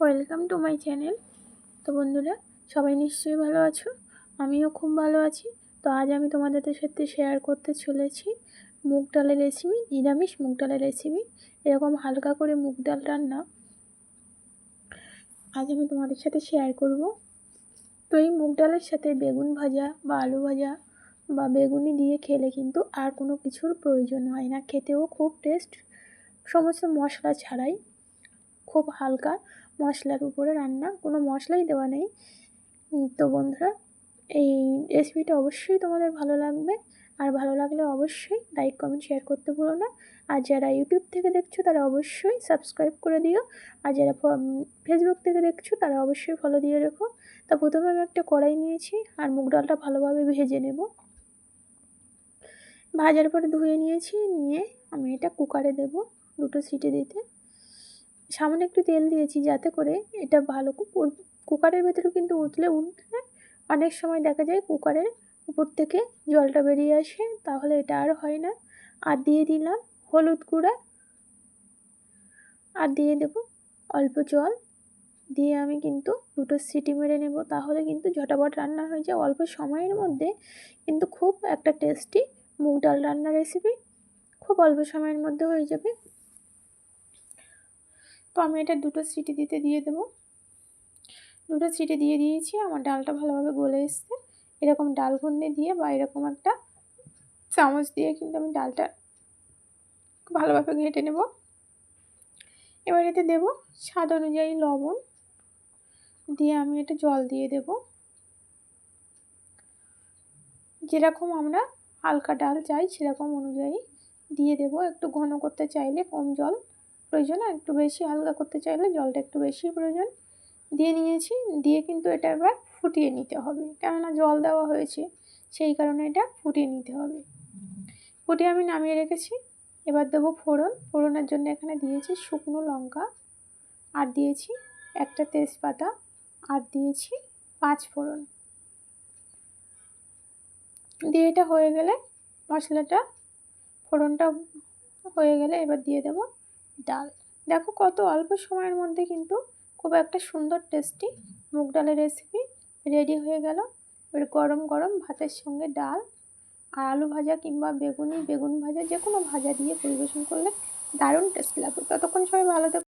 Welcome to my channel তো বন্ধুরা, সবাই নিশ্চয়ই ভালো আছো? আমিও খুব ভালো আছি। তো আজ আমি তোমাদের সাথে শেয়ার করতে চলেছি মুগ ডালের রেসিপি নিরামিষ মুগ ডালের রেসিপি এরকম হালকা করে মুগ ডাল রান্না। আজ আমি তোমাদের সাথে শেয়ার করব। তো এই মুগ ডালের সাথে বেগুন ভাজা বা আলু ভাজা বা বেগুনি দিয়ে খেলে কিন্তু আর কোনো কিছুর প্রয়োজন হয় না। খেতেও খুব টেস্ট সমস্ত মশলা ছাড়াই খুব হালকা মশলার উপরে রান্না, কোনো মশলাই দেওয়া নেই। তো বন্ধুরা, এই রেসিপিটা অবশ্যই তোমাদের ভালো লাগবে। আর ভালো লাগলে অবশ্যই লাইক কমেন্ট শেয়ার করতে ভুলো না। আর যারা ইউটিউব থেকে দেখছ, তারা অবশ্যই সাবস্ক্রাইব করে দিও। আর যারা ফেসবুক থেকে দেখছ, তারা অবশ্যই ফলো দিয়ে রেখো। তা প্রথমে আমি একটা কড়াই নিয়েছি, আর মুগ ডালটা ভালোভাবে ভেজে নেব। ভাজার পরে ধুয়ে নিয়েছি, নিয়ে আমি এটা কুকারে দেব দুটো সিটি দিতে। সামান্য একটু তেল দিয়েছি যাতে করে এটা ভালো কুকারের ভেতরে কিন্তু উতলে উঠলে অনেক সময় দেখা যায় কুকারের উপর থেকে জলটা বেরিয়ে আসে, তাহলে এটা আর হয় না। আর দিয়ে দিলাম হলুদ গুঁড়া। আর দিয়ে দেব অল্প জল। দিয়ে আমি কিন্তু দুটো সিটি মেরে নেব, তাহলে কিন্তু ঝটাপট রান্না হয়ে যায়। অল্প সময়ের মধ্যে কিন্তু খুব একটা টেস্টি মুগ ডাল রান্নার রেসিপি খুব অল্প সময়ের মধ্যে হয়ে যাবে। তো আমি এটা দুটো সিটি দিতে দিয়ে দেবো। দুটো সিটি দিয়ে দিয়েছি, আমার ডালটা ভালোভাবে গলে এসছে। এরকম ডাল ঘুন্ডে দিয়ে বা এরকম একটা চামচ দিয়ে কিন্তু আমি ডালটা ভালোভাবে ঘেঁটে নেব। এবার এতে দেবো স্বাদ অনুযায়ী লবণ। দিয়ে আমি এটা জল দিয়ে দেব। যেরকম আমরা হালকা ডাল চাই, সেরকম অনুযায়ী দিয়ে দেব। একটু ঘন করতে চাইলে কম জল। প্রয়োজন, আর একটু বেশি হালকা করতে চাইলে জলটা একটু বেশি প্রয়োজন। দিয়ে নিয়েছি, দিয়ে কিন্তু এটা এবার ফুটিয়ে নিতে হবে। কেননা জল দেওয়া হয়েছে, সেই কারণে এটা ফুটিয়ে নিতে হবে। ফুটিয়ে আমি নামিয়ে রেখেছি। এবার দেবো ফোড়ন। ফোড়নের জন্য এখানে দিয়েছি শুকনো লঙ্কা, আর দিয়েছি একটা তেজপাতা, আর দিয়েছি পাঁচ ফোড়ন। দিয়ে এটা হয়ে গেলে মশলাটা, ফোড়নটা হয়ে গেলে এবার দিয়ে দেবো ডাল। দেখো কত অল্প সময়ের মধ্যে কিন্তু খুব একটা সুন্দর টেস্টি মুগ ডালের রেসিপি রেডি হয়ে গেল। এবার গরম গরম ভাতের সঙ্গে ডাল, আর আলু ভাজা কিংবা বেগুনি, বেগুন ভাজা যে কোনো ভাজা দিয়ে পরিবেশন করলে দারুণ টেস্ট লাগবে। ততক্ষণ সবাই ভালো